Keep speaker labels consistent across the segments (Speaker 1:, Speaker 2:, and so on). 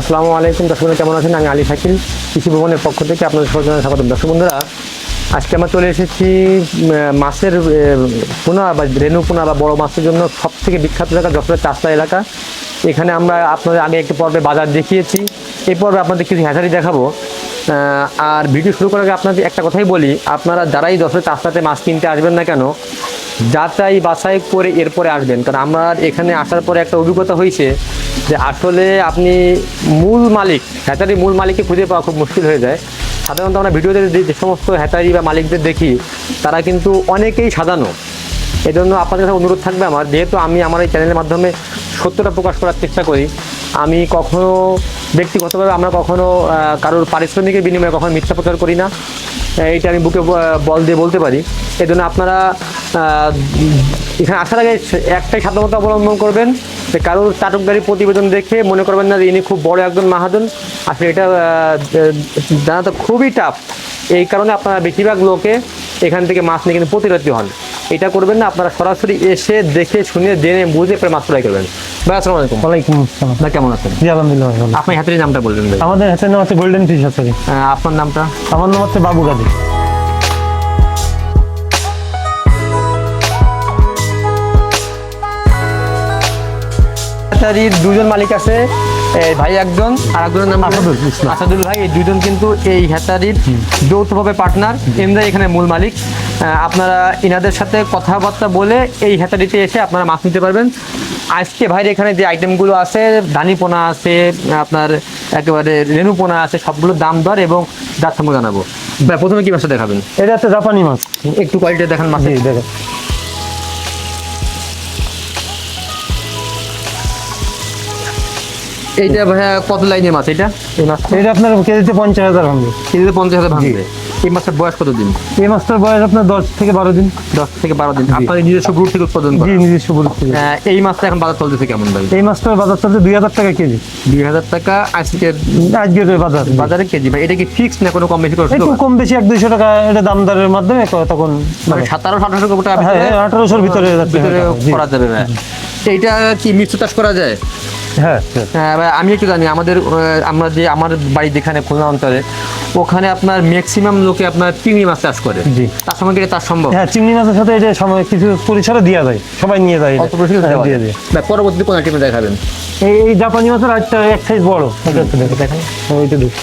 Speaker 1: আসসালামু আলাইকুম, দর্শক বন্ধু কেমন আছেন? আমি আলী শাকিল, কৃষি ভবনের পক্ষ থেকে আপনাদের সবাই স্বাগত দর্শক বন্ধুরা, আজকে আমরা চলে এসেছি মাছের পোনা বা রেণু পোনা বা বড় মাছের জন্য সব থেকে বিখ্যাত এলাকা, যশোরের চাষলা এলাকা। এখানে আমরা আপনাদের আগে একটি পর্বে বাজার দেখিয়েছি। এই পর্বে আপনাদের কিছু হ্যাচারি দেখাবো। আর ভিডিও শুরু করার আগে আপনাদের একটা কথাই বলি, আপনারা যারাই যশোরের চাষলাতে মাছ কিনতে আসবেন না কেন যাচাই বাছাই করে এরপরে আসবেন। কারণ আমার এখানে আসার পরে একটা অভিজ্ঞতা হয়েছে যে আসলে আপনি মূল মালিক হ্যাচারির মূল মালিককে খুঁজে পাওয়া খুব মুশকিল হয়ে যায়। সাধারণত আমরা ভিডিওতে যে সমস্ত হ্যাচারি বা মালিকদের দেখি, তারা কিন্তু অনেকেই সাজানো। এজন্য আপনাদের কাছে অনুরোধ থাকবে আমার, যেহেতু আমি আমার এই চ্যানেলের মাধ্যমে সত্যটা প্রকাশ করার চেষ্টা করি, আমি কখনো ব্যক্তিগতভাবে আমরা কখনো কারোর পারিশ্রমিকের বিনিময়ে কখনো মিথ্যা প্রচার করি না। এইটা আমি বুকে বল দিয়ে বলতে পারি। এই জন্য আপনারা এখানে আসার আগে একটাই সাবধানতা অবলম্বন করবেন যে কারোর চাটকদারি প্রতিবেদন দেখে মনে করবেন না যে ইনি খুব বড় একজন মাহাজন। আসলে এটা জানা তো খুবই টাফ এই কারণে আপনারা বেশিরভাগ লোকে এখান থেকে মাছ নিয়ে কিন্তু প্রতিরোধী হন। এটা করবেন না আপনারা সরাসরি এসে দেখে শুনে জেনে বুঝে পরে মাছ ফ্রাই করবেন। ভাই আসসালামু আলাইকুম।
Speaker 2: ওয়ালাইকুম আসসালাম।
Speaker 1: ভাই কেমন আছেন?
Speaker 2: জি আলহামদুলিল্লাহ ভালো।
Speaker 1: আপনার হাতের নামটা বলবেন ভাই।
Speaker 2: আমাদের হাতের নাম হচ্ছে গোল্ডেন ফিশ আছে
Speaker 1: আপনার নামটা?
Speaker 2: আমার নাম হচ্ছে বাবু গাজী।
Speaker 1: হ্যাচারির দুজন মালিক আছে ভাই একজন আর একজনের নাম
Speaker 2: আসাদুল
Speaker 1: আসাদুল ভাই। এই দুজন কিন্তু এই হ্যাচারির যৌথভাবে পার্টনার এমরাই এখানে মূল মালিক। আপনারা ইনাদের সাথে কথাবার্তা বলে এই হ্যাচারিতে এসে আপনারা মাছ নিতে পারবেন। আজকে ভাইয়ের এখানে যে আইটেমগুলো আছে ধানি পোনা আছে আপনার একেবারে রেণু পোনা আছে সবগুলোর দাম দর এবং সম্পর্কে জানাব। প্রথমে কি মাছটা দেখাবেন?
Speaker 2: এটা হচ্ছে জাপানি মাছ।
Speaker 1: একটু কোয়ালিটি দেখান মাছ
Speaker 2: দেখেন।
Speaker 1: এইটা ভাইয়া কত লাইনের মাছ এটা এই মাছ
Speaker 2: এটা আপনার কেজিতে পঞ্চাশ হাজার ভাঙবে।
Speaker 1: কেজিতে পঞ্চাশ হাজার ভাঙবে। এই মাছটার বয়স কত দিন?
Speaker 2: এই মাছটার বয়স আপনার দশ থেকে বারো দিন।
Speaker 1: দশ থেকে বারো দিন। আপনার নিজস্ব গ্রুপ থেকে উৎপাদন
Speaker 2: জি নিজস্ব প্রযুক্তি
Speaker 1: আহ, এই মাছটা এখন বাজার চলতেছে কেমন ভাই?
Speaker 2: এই মাছটার বাজার চলছে দুই হাজার টাকা কেজি।
Speaker 1: দুই হাজার টাকা আজকের
Speaker 2: আজকের বাজার।
Speaker 1: বাজারে কেজি ভাই এটা কি ফিক্স না কোনো কম বেশি করে
Speaker 2: একটু কম বেশি এক দুইশো টাকা এটা দাম দরের মাধ্যমে তখন
Speaker 1: মানে সাতারো আঠারোশো টাকা
Speaker 2: হ্যাঁ আঠারোশোর ভিতরে যাচ্ছে
Speaker 1: ভিতরে
Speaker 2: জি।
Speaker 1: করা যাবে ভাই। এইটা কি মিশ্র চাষ করা যায়?
Speaker 2: হ্যাঁ হ্যাঁ।
Speaker 1: আমি একটু জানি আমাদের আমরা যে আমার বাড়ি যেখানে খুলনা অঞ্চলে ওখানে আপনার ম্যাক্সিমাম লোকে আপনার চিংড়ি মাছ চাষ করে।
Speaker 2: জি।
Speaker 1: তার সময় গেলে তার সম্ভব?
Speaker 2: হ্যাঁ চিংড়ি মাছের সাথে এটা সময় কিছু পরিসরে দেওয়া যায় সবাই নিয়ে যায় হ্যাঁ, দিয়ে
Speaker 1: যায়। পরবর্তীতে কোন আইটেমে দেখাবেন?
Speaker 2: এই জাপানি মাছের একটা এক সাইজ বড়। দেখেন। ওইটা দেখো।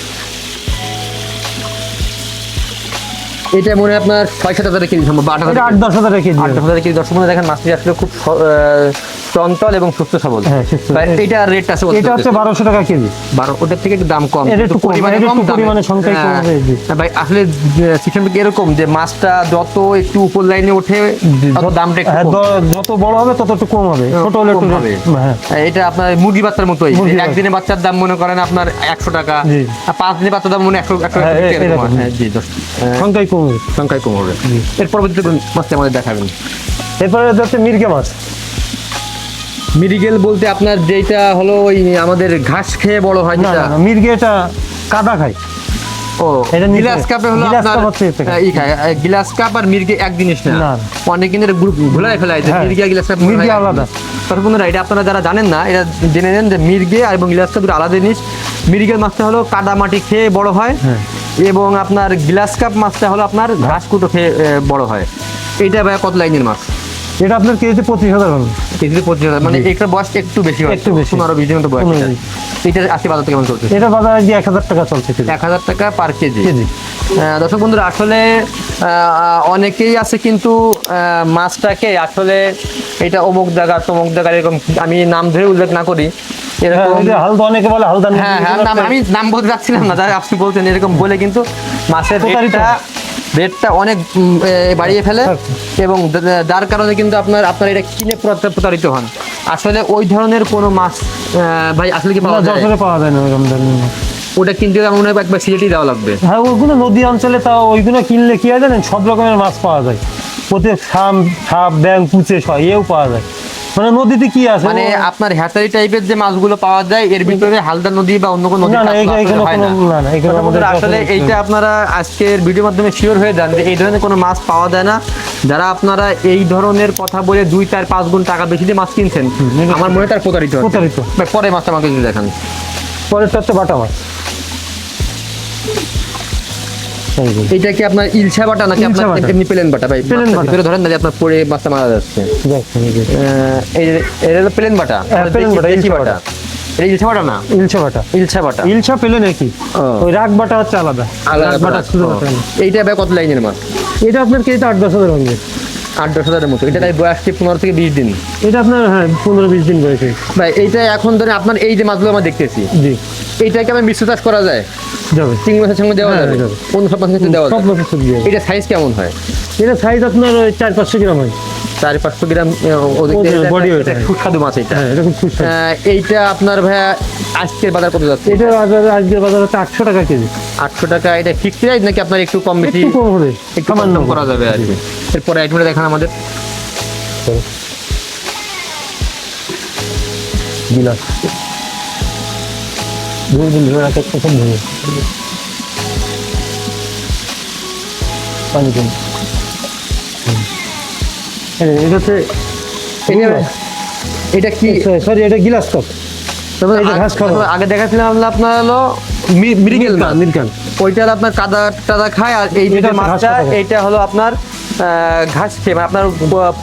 Speaker 1: এটা মনে হয় আপনার ছয় সাত হাজার কেজি সম্ভব আট হাজার
Speaker 2: আট দশ হাজার কেজি।
Speaker 1: আট দশ হাজার কেজি দর্শক বন্ধু দেখেন মাছটি আসলে খুব চঞ্চল এবং সুস্থ সবল।
Speaker 2: হ্যাঁ,
Speaker 1: এইটা রেট আছে
Speaker 2: এটা হচ্ছে বারোশো টাকা কেজি।
Speaker 1: বারো ওটার থেকে একটু দাম কম
Speaker 2: একটু
Speaker 1: পরিমাণে কম
Speaker 2: পরিমাণে সংখ্যায় কম
Speaker 1: হ্যাঁ। হ্যাঁ, ভাই আসলে সিস্টেম এরকম যে মাছটা যত একটু উপর লাইনে ওঠে দামটা একটু
Speaker 2: যত বড় হবে তত একটু কম হবে। ছোট হলে একটু
Speaker 1: হবে। এটা আপনার মুরগি বাচ্চার মতোই একদিনে বাচ্চার দাম মনে করেন আপনার একশো টাকা। আর পাঁচ দিনে বাচ্চার দাম মনে একশো একশো
Speaker 2: সংখ্যায় কম। হবে
Speaker 1: সংখ্যায় এর পরবর্তীতে কোন মাছটা আমাদের দেখাবেন।
Speaker 2: এরপরে হচ্ছে মির্গে মাছ।
Speaker 1: মিরিগেল বলতে আপনার যেটা হলো ওই আমাদের ঘাস খেয়ে বড় হয় যেটা।
Speaker 2: মির্গে এটা কাদা খায়।
Speaker 1: ও
Speaker 2: এটা নিচে-
Speaker 1: গিলাস কাপে হলো আপনার ই খায় আর মির্গে এক জিনিস না। অনেক গ্রুপ ভুলাই ফেলায় যে
Speaker 2: হ্যাঁ।
Speaker 1: মির্গে আর গিলাস কাপ
Speaker 2: মির্গে আলাদা।
Speaker 1: তারপর বন্ধুরা এটা আপনারা যারা জানেন না এটা জেনে নেন যে মির্গে এবং গিলাস কাপ দুটো আলাদা জিনিস। মির্গের মাছটা হলো কাদা মাটি খেয়ে বড় হয়।
Speaker 2: হ্যাঁ।
Speaker 1: এবং আপনার গ্লাস কাপ মাছটা হলো আপনার ঘাস কুটো খেয়ে বড় হয়। এইটা ভাই কত লাইনের মাছ
Speaker 2: এটা আপনার কেজিতে পঁচিশ হাজার হবে।
Speaker 1: কেজিতে পঁচিশ হাজার মানে একটা বয়স একটু বেশি
Speaker 2: একটু বেশি।
Speaker 1: পনেরো বিশ মতো বয়স।
Speaker 2: পনেরো
Speaker 1: আজকে বাজার কেমন চলছে?
Speaker 2: এটা বাজারে যে এক হাজার টাকা চলছে
Speaker 1: এক হাজার টাকা পার কেজি।
Speaker 2: কেজি।
Speaker 1: দর্শক বন্ধুরা আসলে অনেকেই আছে কিন্তু মাছটাকে আসলে এটা অমুক জায়গা তমুক জায়গা এরকম আমি নাম ধরে উল্লেখ না করি।
Speaker 2: হ্যাঁ
Speaker 1: এরকম
Speaker 2: হালদা অনেকে বলে হালদা
Speaker 1: হ্যাঁ হ্যাঁ আমি নাম বলতে চাচ্ছিলাম না যারা আপনি বলছেন এরকম বলে কিন্তু মাছের রেটটা রেটটা অনেক বাড়িয়ে ফেলে এবং যার কারণে কিন্তু আপনার আপনার এটা কিনে প্রতা- প্রতারিত হন। আসলে ওই ধরনের কোনো মাছ ভাই আসলে কি পাওয়া যায়?
Speaker 2: পাওয়া যায় না ওইরকম
Speaker 1: ওটা কিনতে গেলে মনে হয় একবার সিলেটি দেওয়া লাগবে।
Speaker 2: হ্যাঁ ওইগুলো নদী অঞ্চলে তা ওইগুলো কিনলে কি হয় জানেন? সব রকমের মাছ পাওয়া যায়। প্রত্যেক সাম সাপ ব্যাং কুচে সব এও পাওয়া যায়। মানে নদীতে কি আছে?
Speaker 1: মানে আপনার হ্যাচারি টাইপের যে মাছগুলো পাওয়া যায় এর ভিতরে হালদা নদী বা অন্য কোনো নদী আসলে এইটা আপনারা আজকের ভিডিওর মাধ্যমে শিওর হয়ে যান যে এই ধরনের কোনো মাছ পাওয়া যায় না। যারা আপনারা এই ধরনের কথা বলে দুই চার পাঁচ গুণ টাকা বেশি দিয়ে মাছ কিনছেন আমার মনে হয় তার প্রতারিত
Speaker 2: প্রতারিত।
Speaker 1: পরে মাছটা আমাকে দেখান।
Speaker 2: পরেরটা হচ্ছে বাটা মাছ।
Speaker 1: এটা কি আপনার ইলশা বাটা নাকি আপনার এমনি প্লেন বাটা ভাই?
Speaker 2: Plain Bata.
Speaker 1: ভিতরে ধরেন না আপনার পরে মাছটা মারা যাচ্ছে। এটা হলো প্লেন বাটা?
Speaker 2: হ্যাঁ, প্লেন বাটা, ইলশা
Speaker 1: বাটা। এটা ইলশা বাটা না?
Speaker 2: ইলশা বাটা।
Speaker 1: ইলশা বাটা।
Speaker 2: ইলশা পেলে নাকি ওই রাগ বাটা হচ্ছে আলাদা।
Speaker 1: আলাদা
Speaker 2: রাগ বাটা
Speaker 1: বাটা।
Speaker 2: শুধু
Speaker 1: ও।
Speaker 2: বাটা। না।
Speaker 1: এইটা ভাই কত লাইনের মাছ
Speaker 2: এটা আপনার কেজিতে আট দশ হাজার
Speaker 1: আট দশ হাজারের মতো। এটা তাই বয়স কি পনেরো থেকে বিশ দিন?
Speaker 2: এটা আপনার হ্যাঁ পনেরো বিশ দিন বয়সে।
Speaker 1: ভাই এইটা এখন ধরে আপনার এই যে মাছগুলো আমরা দেখতেছি
Speaker 2: জি।
Speaker 1: এইটাকে আমি মিশ্র চাষ করা যায়?
Speaker 2: যাবে।
Speaker 1: চিংড়ি মাছের সঙ্গে দেওয়া
Speaker 2: হ্যাঁ,
Speaker 1: যাবে। কোন সব মাছের দেওয়া যাবে। এটা সাইজ কেমন হয়?
Speaker 2: এটা সাইজ আপনার ওই চার পাঁচশো গ্রাম হয়।
Speaker 1: চার পাঁচশো গ্রাম। সুস্বাদু মাছ এটা।
Speaker 2: হ্যাঁ
Speaker 1: এইটা আপনার ভাইয়া আজকের বাজার কত যাচ্ছে?
Speaker 2: এটা বাজারে আজকের বাজারে হচ্ছে আটশো টাকা কেজি।
Speaker 1: আটশো টাকা এটা ফিক্স প্রাইস নাকি আপনার একটু কম বেশি?
Speaker 2: একটু কম হবে।
Speaker 1: একটু কম করা যাবে আর কি। এরপরে আইটেমটা দেখান আমাদের।
Speaker 2: গিলাস ধুয়ে দিন ধরে রাখে কখন পানি এটা হচ্ছে
Speaker 1: এটা- কি?
Speaker 2: সরি এটা গিলাস কাপ এটা ঘাস খাওয়া।
Speaker 1: আগে- আপনার হলো মিরিগেল আপনার কাদা টাদা খায় আর এই
Speaker 2: এটা
Speaker 1: যে মাছটা এইটা হলো আপনার ঘাস খেয়ে মানে আপনার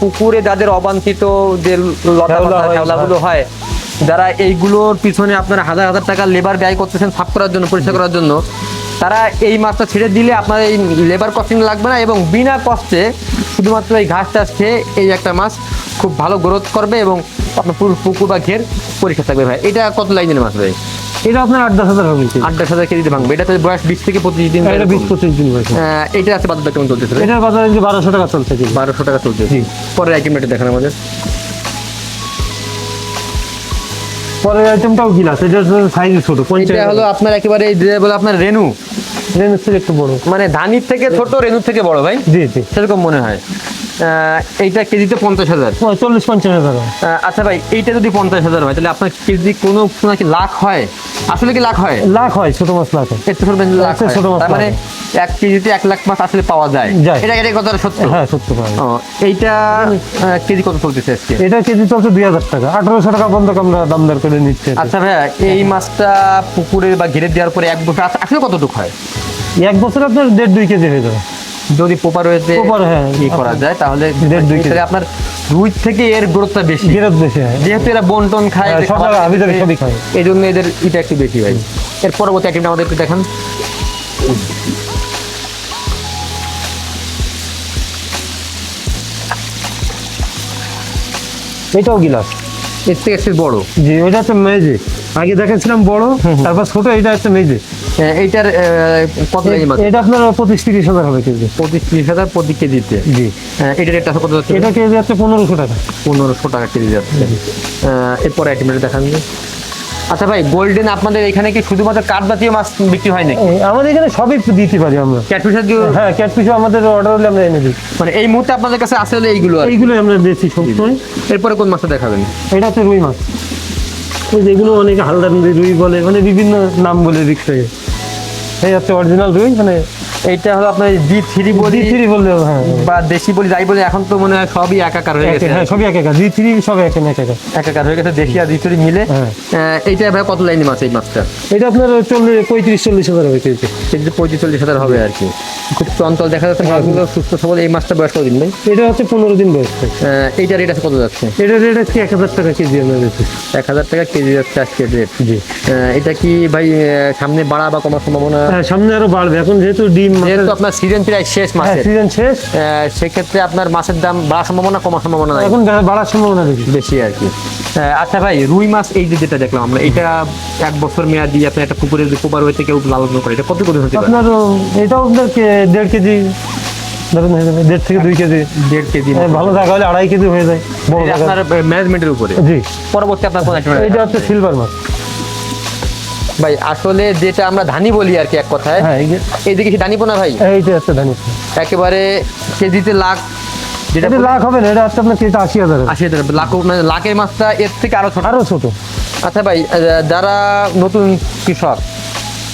Speaker 1: পুকুরে যাদের অবাঞ্ছিত যে লতা
Speaker 2: শ্যাওলা হয়,
Speaker 1: হয় যারা এইগুলোর পিছনে আপনার হাজার হাজার টাকা লেবার ব্যয় করতেছেন সাফ করার জন্য পরিষ্কার করার জন্য তারা এই মাছটা ছেড়ে দিলে আপনার এই লেবার কস্টিং লাগবে না এবং বিনা কষ্টে শুধুমাত্র এই ঘাস টাস খেয়ে এই একটা মাছ খুব ভালো গ্রোথ করবে এবং আপনার পুরো পুকুর বা ঘের পরীক্ষা থাকবে ভাই। এটা কত লাইনের মাছ ভাই?
Speaker 2: এটা আপনার আট দশ হাজার হবে।
Speaker 1: আট দশ হাজার কেজিতে ভাঙবে। এটা তো বয়স বিশ থেকে পঁচিশ দিন
Speaker 2: এটা বিশ পঁচিশ দিন বয়স।
Speaker 1: আহ, এইটা আছে বাজারটা কেমন চলতেছে
Speaker 2: এটার বাজারে বারোশো টাকা চলছে
Speaker 1: বারোশো টাকা চলছে। পরের আইটেম এটা দেখেন আমাদের।
Speaker 2: পরের আইটেমটাও গিলাস এটা সাইজ ছোট
Speaker 1: এটা হলো আপনার একেবারে এই যে বলে আপনার রেনু
Speaker 2: রেনুর থেকে একটু বড়।
Speaker 1: মানে ধানির থেকে ছোট রেনুর থেকে বড় ভাই?
Speaker 2: জি জি।
Speaker 1: সেরকম মনে হয়। এইটা কেজিতে পঞ্চাশ হাজার।
Speaker 2: চল্লিশ পঞ্চাশ হাজার।
Speaker 1: আচ্ছা ভাই এইটা যদি পঞ্চাশ হাজার হয় তাহলে আপনার কেজি কোনো নাকি লাখ হয়? আসলে কি লাখ হয়?
Speaker 2: লাখ হয় ছোট মাছ লাখ হয়।
Speaker 1: এর তো লাখ
Speaker 2: আচ্ছা, ছোট মাছ
Speaker 1: মানে এক কেজিতে এক লাখ মাছ আসলে পাওয়া যায়। এটা এটা কথা সত্য?
Speaker 2: হ্যাঁ সত্য
Speaker 1: এইটা কেজি কত চলতেছে আজকে?
Speaker 2: এটা কেজি চলছে দুই হাজার টাকা। আঠারোশো টাকা বন্ধ আমরা দাম দর করে নিচ্ছে।
Speaker 1: আচ্ছা ভাইয়া এই মাছটা পুকুরে বা ঘিরে দেওয়ার পরে এক বছর আস- আসলে কতটুকু হয়?
Speaker 2: এক বছর আপনার দেড় দুই কেজি হয়ে যাবে।
Speaker 1: যদি পোপার হয়েছে
Speaker 2: Proper, হ্যাঁ।
Speaker 1: ই করা যায় তাহলে
Speaker 2: দেড় দুই কেজি।
Speaker 1: আপনার রুই থেকে এর গ্রোথটা বেশি।
Speaker 2: গেরত বেশি হয়।
Speaker 1: যেহেতু এরা বন টন খায়
Speaker 2: হ্যাঁ,
Speaker 1: যে
Speaker 2: সব
Speaker 1: খাবার
Speaker 2: জায়গায় হাবি জাবি
Speaker 1: খেতে,
Speaker 2: সবই খায়।
Speaker 1: এই জন্য এদের এটা একটু বেশি হয়। এর পরবর্তী আইটেমটা আমাদের একটু দেখান।
Speaker 2: এটাও গিলাস।
Speaker 1: এর থেকে একটু বড়।
Speaker 2: জি এটা হচ্ছে মেজে। আগে দেখেছিলাম বড় তারপর ছোট এটা হচ্ছে মেজে।
Speaker 1: এইটার আহ, কত
Speaker 2: এটা আপনার পঁচিশ তিরিশ হাজার হবে কেজি।
Speaker 1: পঁচিশ ত্রিশ হাজার প্রতি কেজিতে?
Speaker 2: জি।
Speaker 1: এটার একটা কত যাচ্ছে?
Speaker 2: এটা কেজি হচ্ছে পনেরোশো টাকা।
Speaker 1: পনেরোশো টাকা কেজি যাচ্ছে। এরপর আইটেমটা দেখান। আচ্ছা ভাই গোল্ডেন আপনাদের এখানে কি শুধুমাত্র কাঠ জাতীয় মাছ বিক্রি হয় নাকি?
Speaker 2: আমাদের এখানে সবই দিতে পারি আমরা।
Speaker 1: ক্যাটফিশ জাতীয়?
Speaker 2: হ্যাঁ ক্যাট পিছু আমাদের অর্ডার হলে আমরা এনে দিই।
Speaker 1: মানে এই মুহূর্তে আপনাদের কাছে আসলে এইগুলো।
Speaker 2: এইগুলো আমরা দিচ্ছি সবসময়
Speaker 1: এরপরে কোন মাছটা দেখাবেন?
Speaker 2: এটা হচ্ছে রুই মাছ। যেগুলো অনেকে হালদার রুই বলে মানে বিভিন্ন নাম বলে বিক্রয়। এই হচ্ছে অরিজিনাল রুই মানে
Speaker 1: এইটা হলো আপনার জি থ্রি বলি
Speaker 2: থ্রি বললেও হ্যাঁ
Speaker 1: বা দেশি বলি যাই বলি এখন তো মনে হয় সবই একাকার হয়ে গেছে।
Speaker 2: হ্যাঁ সবই এক একা জি থ্রি সব এক এক একা।
Speaker 1: একাকার হয়ে গেছে দেশি আর জি থ্রি মিলে।
Speaker 2: হ্যাঁ।
Speaker 1: এইটা ভাই কত লাইনি মাছ এই মাছটা?
Speaker 2: এটা আপনার চল্লিশ পঁয়ত্রিশ চল্লিশ হাজার হবে কেজি।
Speaker 1: কেজিতে পঁয়ত্রিশ চল্লিশ হাজার হবে আর কি। খুব চঞ্চল দেখা যাচ্ছে মাছগুলো সুস্থ সবল এই মাছটা বয়স কতদিন ভাই।
Speaker 2: এটা হচ্ছে পনেরো দিন বয়স।
Speaker 1: এইটা রেট আছে কত যাচ্ছে?
Speaker 2: এটা রেট হচ্ছে এক হাজার টাকা কেজি
Speaker 1: এক হাজার টাকা কেজি যাচ্ছে আজকে রেট।
Speaker 2: জি।
Speaker 1: এটা কি ভাই সামনে বাড়া বা কমার সম্ভাবনা?
Speaker 2: হ্যাঁ সামনে আরও বাড়বে। এখন যেহেতু ডিম
Speaker 1: যেহেতু আপনার সিজন প্রায় শেষ
Speaker 2: হ্যাঁ
Speaker 1: মাসের।
Speaker 2: সিজন শেষ।
Speaker 1: সেক্ষেত্রে আপনার মাছের দাম বাড়ার সম্ভাবনা কমার সম্ভাবনা নাই।
Speaker 2: এখন বাড়ার সম্ভাবনা দেখি
Speaker 1: বেশি আর কি। আচ্ছা ভাই রুই মাছ এই যে যেটা দেখলাম আমরা এটা এক বছর মেয়াদি আপনি একটা পুকুরে পোপার হইতে কেউ লালন করে এটা কত করে হতে
Speaker 2: আপনার এটাও আপনার দেড় কেজি ধরুন হয়ে যাবে দেড় থেকে দুই কেজি।
Speaker 1: দেড় কেজি
Speaker 2: হ্যাঁ, ভালো জায়গা হলে আড়াই কেজি হয়ে যায়
Speaker 1: আপনার ম্যানেজমেন্টের উপরে।
Speaker 2: জি।
Speaker 1: পরবর্তী আপনার কোন
Speaker 2: এটা হচ্ছে সিলভার মাছ।
Speaker 1: ভাই আসলে যেটা আমরা ধানি বলি আর কি এক কথায়
Speaker 2: হ্যাঁ এই দিকে
Speaker 1: এইদিকে কি ধানি পোনা ভাই?
Speaker 2: এইটা হচ্ছে ধানি
Speaker 1: একেবারে কেজিতে লাখ যেটা
Speaker 2: লাখ হবে না এটা হচ্ছে আপনার কেজিতে আশি হাজার।
Speaker 1: আশি হাজার লাখ মানে লাখের মাছটা এর থেকে আরও ছোট।
Speaker 2: আরও ছোট।
Speaker 1: আচ্ছা ভাই যারা নতুন কৃষক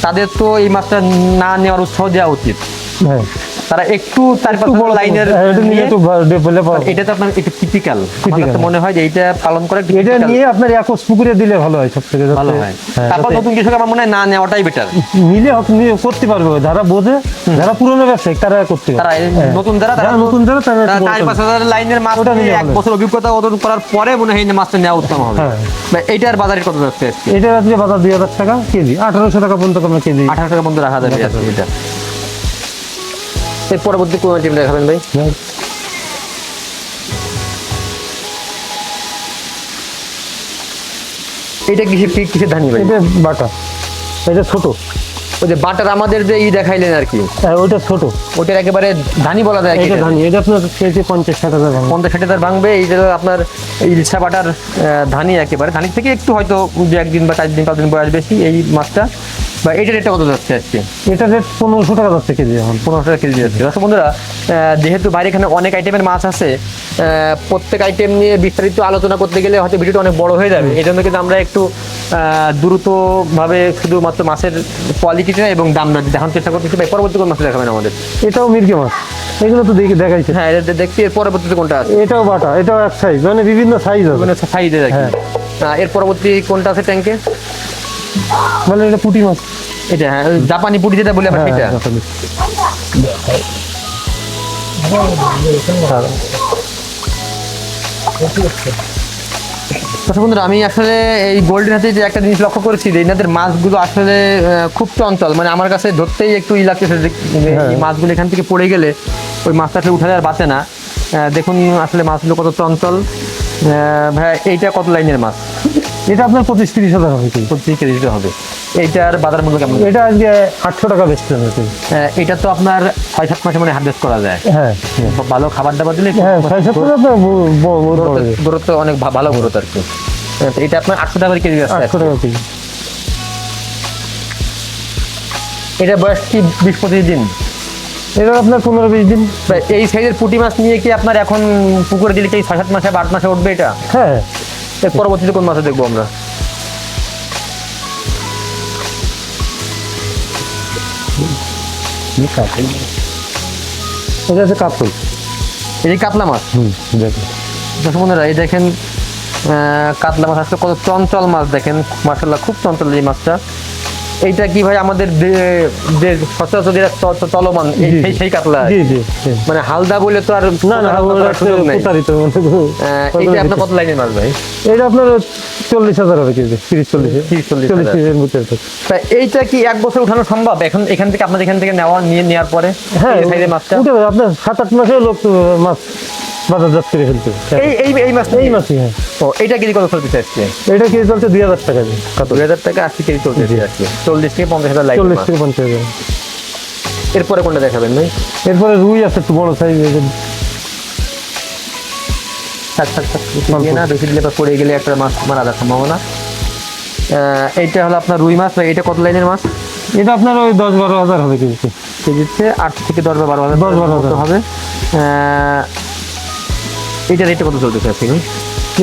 Speaker 1: তাদের তো এই মাছটা না নেওয়ার উৎসাহ দেওয়া উচিত।
Speaker 2: হ্যাঁ।
Speaker 1: তারা একটু
Speaker 2: একটু বড়
Speaker 1: লাইনের
Speaker 2: হ্যাঁ, নিয়ে
Speaker 1: নিয়ে
Speaker 2: একটু ভা- ডে-
Speaker 1: এটা তো আপনার একটু টিপিক্যাল। আমার মনে হয় যে এইটা পালন করে
Speaker 2: এটা নিয়ে আপনার একশ পুকুরে দিলে ভালো হয় সব থেকে
Speaker 1: ভালো হয়।
Speaker 2: হ্যাঁ,
Speaker 1: তারপর নতুন কৃষক আমার মনে হয় না নেওয়াটাই বেটার
Speaker 2: নিলে করতে পারবে যারা বোঝে যারা পুরনো ব্যবসায়িক তারা করতে
Speaker 1: তারা
Speaker 2: পারবে হ্যাঁ।
Speaker 1: নতুন যারা তারা
Speaker 2: নতুন যারা তারা
Speaker 1: তারা চার পাঁচ হাজার লাইনের মাছ এক বছর অভিজ্ঞতা অর্জন করার পরে মনে হয় মাছটা নেওয়া উত্তম হবে।
Speaker 2: হ্যাঁ।
Speaker 1: এইটার বাজারে কত যাচ্ছে আজকে?
Speaker 2: এটা আজকে বাজার দুই হাজার টাকা কেজি আঠারোশো টাকা পর্যন্ত কেজি।
Speaker 1: আঠারো টাকা পর্যন্ত রাখা যাবে। এটা। এর পরবর্তী কোন টিম দেখাবেন ভাই? এইটা কিসে ধানি ভাই?
Speaker 2: এটা বাটা। এটা ছোট।
Speaker 1: ওই যে বাটার আমাদের যে ই দেখাইলেন আর কি।
Speaker 2: হ্যাঁ ওইটা ছোট।
Speaker 1: ওটার একেবারে ধানি বলা যায়
Speaker 2: এটা ধানি। এটা আপনার কেজি পঞ্চাশ ষাট হাজার।
Speaker 1: পঞ্চাশ ষাট হাজার ভাঙবে। এই যে আপনার ইলসা বাটার ধানি একেবারে। ধানি থেকে একটু হয়তো দু একদিন বা চার দিন পাঁচ দিন বয়স বেশি এই মাছটা। বা এইটা রেটটা কত যাচ্ছে আজকে?
Speaker 2: এটা রেট পনেরোশো টাকা যাচ্ছে কেজি এখন।
Speaker 1: পনেরো টাকা কেজি যাচ্ছে। দর্শক বন্ধুরা যেহেতু বাইরে এখানে অনেক আইটেমের মাছ আছে প্রত্যেক আইটেম নিয়ে বিস্তারিত আলোচনা করতে গেলে হয়তো ভিডিওটা অনেক বড় হয়ে যাবে। এই জন্য কিন্তু আমরা একটু দ্রুতভাবে শুধুমাত্র মাছের কোয়ালিটিটা এবং দামটা দেখানোর চেষ্টা করতেছি। ভাই পরবর্তী কোন মাছ দেখাবেন আমাদের?
Speaker 2: এটাও মির্গে মাছ। এগুলো তো দেখি দেখাইছে।
Speaker 1: হ্যাঁ এটা দেখছি এর পরবর্তীতে কোনটা আছে?
Speaker 2: এটাও বাটা এটাও এক সাইজ মানে বিভিন্ন সাইজ হবে
Speaker 1: মানে সাইজে দেখি। এর পরবর্তী কোনটা আছে ট্যাঙ্কে
Speaker 2: মানে এটা পুঁটি মাছ।
Speaker 1: এটা হ্যাঁ জাপানি পুটি যেটা বলি
Speaker 2: হ্যাঁ,
Speaker 1: সেটা দর্শক বন্ধুরা আমি আসলে এই গোল্ডেন হাতে যে একটা জিনিস লক্ষ্য করেছি যে এনাদের মাছগুলো আসলে খুব চঞ্চল। মানে আমার কাছে ধরতেই একটু ই লাগতেছে যে
Speaker 2: হ্যাঁ।
Speaker 1: এই মাছগুলো এখান থেকে পড়ে গেলে ওই মাছটা আসলে উঠালে আর বাঁচে না। দেখুন আসলে মাছগুলো কত চঞ্চল। ভাই এইটা কত লাইনের মাছ?
Speaker 2: এটা আপনার পঁচিশ তিরিশ হাজার হবে
Speaker 1: প্রতি কেজি দিতে হবে। এইটার বাজার মূল্য কেমন?
Speaker 2: এটা আজকে আটশো টাকা বেচতে হবে
Speaker 1: আহ, এটা তো আপনার ছয় সাত মাসে মানে হারভেস্ট করা যায়।
Speaker 2: হ্যাঁ।
Speaker 1: ভালো খাবার দাবার দিলে
Speaker 2: হ্যাঁ ছয় সাত
Speaker 1: গ্রোথ- অনেক ভালো গ্রোথ আর কি। এটা আপনার আটশো টাকা করে কেজি আছে
Speaker 2: আটশো টাকা কেজি।
Speaker 1: এটা বয়স কি বিশ পঁচিশ দিন?
Speaker 2: এটা আপনার পনেরো বিশ দিন।
Speaker 1: এই সাইজের পুঁটি মাছ নিয়ে কি আপনার এখন পুকুরে দিলে কি ছয় সাত মাসে বা আট মাসে উঠবে এটা?
Speaker 2: হ্যাঁ।
Speaker 1: এর পরবর্তীতে কোন মাছে দেখব আমরা?
Speaker 2: এটা হচ্ছে কাতল
Speaker 1: এই কাতলা মাছ?
Speaker 2: হুম দেখুন
Speaker 1: বন্ধুরা এই দেখেন আহ, কাতলা মাছ আসলে কত চঞ্চল মাছ দেখেন। মাসাল্লাহ খুব চঞ্চল এই মাছটা। এইটা কি ভাই আমাদের যে- সচরাচর যেটা চলমান সেই কাতলা। মানে হালদা বলে তো আর
Speaker 2: না না
Speaker 1: সুযোগ নেই।
Speaker 2: প্রতারিত মানে
Speaker 1: এইটা আপনার কত লাইনের মাছ ভাই?
Speaker 2: এটা আপনার চল্লিশ হাজার হবে কেজি তিরিশ চল্লিশ
Speaker 1: 30, 40
Speaker 2: চল্লিশ
Speaker 1: এইটা কি এক বছর উঠানো সম্ভব? এখন এখান থেকে আপনাদের এখান থেকে নেওয়া নিয়ে নেওয়ার পরে?
Speaker 2: হ্যাঁ। আপনার সাত আট মাসে লোক মাছ বাজারজাত করে ফেলতে।
Speaker 1: এই এই এই মাছটা
Speaker 2: এই মাছই হ্যাঁ।
Speaker 1: ও এইটা কেজি কত চলতেছে আজকে?
Speaker 2: এটা কেজি চলছে দুই হাজার টাকা
Speaker 1: কত? দুই হাজার টাকা আশি কেজি চলতেছে আজকে। চল্লিশ থেকে পঞ্চাশ হাজার লাইন
Speaker 2: চল্লিশ থেকে পঞ্চাশ হাজার।
Speaker 1: এরপরে কোনটা দেখাবেন ভাই?
Speaker 2: এরপরে রুই আছে একটু বড় সাইজ
Speaker 1: থাক থাক থাক না বেশি দিলে পড়ে গেলে একটা মাছ মারা যাওয়ার সম্ভাবনা। আহ, এইটা হলো আপনার রুই মাছ এটা কত লাইনের মাছ?
Speaker 2: এটা আপনার ওই দশ বারো হাজার হবে কেজি
Speaker 1: কেজিতে আট থেকে দশ বা বারো হাজার
Speaker 2: 10 বারো হাজার।
Speaker 1: হবে। এইটা রেটটা কত চলতেছে আজকে?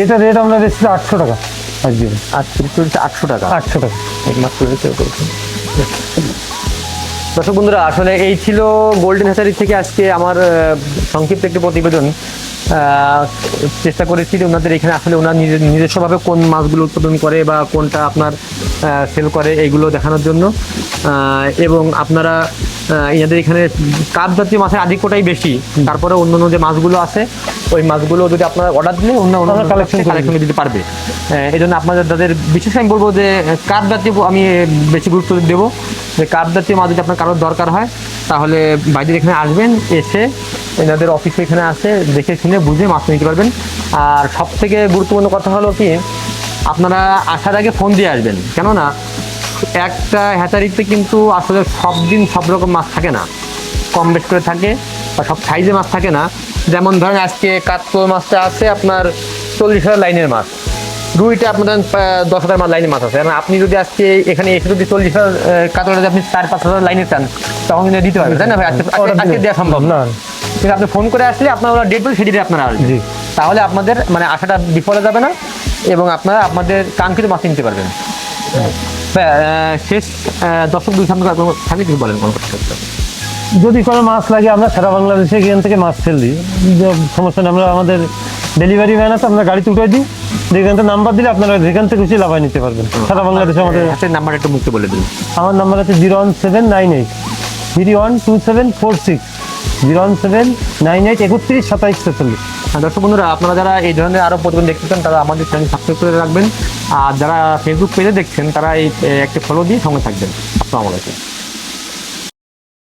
Speaker 2: এটা রেট আমরা বেশি আটশো টাকা আজকে।
Speaker 1: আট চলছে আটশো টাকা।
Speaker 2: আটশো টাকা।
Speaker 1: একমাত্র রেটে করেছে। দর্শক বন্ধুরা আসলে এই ছিল গোল্ডেন হ্যাচারি থেকে আজকে আমার সংক্ষিপ্ত একটি প্রতিবেদন। চেষ্টা করেছি যে ওনাদের এখানে আসলে ওনার নিজের নিজস্বভাবে কোন মাছগুলো উৎপাদন করে বা কোনটা আপনার সেল করে এইগুলো দেখানোর জন্য। এবং আপনারা এনাদের এখানে কাপ জাতীয় মাছের আধিক্যটাই বেশি। তারপরে অন্য অন্য যে মাছগুলো আছে ওই মাছগুলো যদি আপনারা অর্ডার দিলে অন্য অন্য
Speaker 2: করে
Speaker 1: কালেকশন দিতে পারবে। এই জন্য আপনাদের তাদের বিশেষ আমি বলব যে কাপ জাতীয় আমি বেশি গুরুত্ব দেবো। যে কাপ জাতীয় মাছ যদি আপনার কারোর দরকার হয় তাহলে বাইরের এখানে আসবেন এসে এনাদের অফিসে এখানে আসে দেখে শুনে বুঝে মাছ নিতে পারবেন। আর সব থেকে গুরুত্বপূর্ণ কথা হলো কি আপনারা আসার আগে ফোন দিয়ে আসবেন। কেননা একটা হ্যাচারিতে কিন্তু আসলে সব দিন সব রকম মাছ থাকে না। কম বেশ করে থাকে বা সব সাইজে মাছ থাকে না। যেমন ধরেন আজকে কাতল মাছটা আছে আপনার চল্লিশ হাজার লাইনের মাছ। রুইটা আপনার দশ হাজার লাইনের মাছ আছে। আপনি যদি আজকে এখানে এসে যদি চল্লিশ হাজার কাতলটা আপনি চার পাঁচ হাজার লাইনের চান তখন কিন্তু দিতে পারবেন। তাই না ভাই? আজকে দেওয়া সম্ভব
Speaker 2: না।
Speaker 1: কিন্তু আপনি ফোন করে আসলে আপনার ওরা ডেট বলে সেটি আপনারা আসবেন।
Speaker 2: জি।
Speaker 1: তাহলে আপনাদের মানে আশাটা বিফলে যাবে না এবং আপনারা আপনাদের কাঙ্ক্ষিত মাছ নিতে পারবেন। ভাই, শেষ দর্শক দুই সামনে থাকলে কিছু বলেন কোনো
Speaker 2: যদি কোনো মাছ লাগে আমরা সারা বাংলাদেশে এখান থেকে মাছ ফেল দিই। সমস্যা আমরা আমাদের ডেলিভারি ম্যান আছে আমরা গাড়িতে উঠে দিই। যেখান থেকে নাম্বার দিলে আপনারা যেখান থেকে খুশি লাভাই নিতে পারবেন। সারা বাংলাদেশে আমাদের
Speaker 1: নাম্বার একটু মুখে বলে দিন।
Speaker 2: আমার নাম্বার আছে zero one seven nine eight three one two seven four six zero one seven nine eight একত্রিশ সাতাইশ ছেচল্লিশ
Speaker 1: দর্শক বন্ধুরা আপনারা যারা এই ধরনের আরও প্রতিবেদন দেখতে চান তারা আমাদের চ্যানেল সাবস্ক্রাইব করে রাখবেন। আর যারা ফেসবুক পেজে দেখছেন তারা এই একটি ফলো দিয়ে সঙ্গে থাকবেন। আসসালামু আলাইকুম।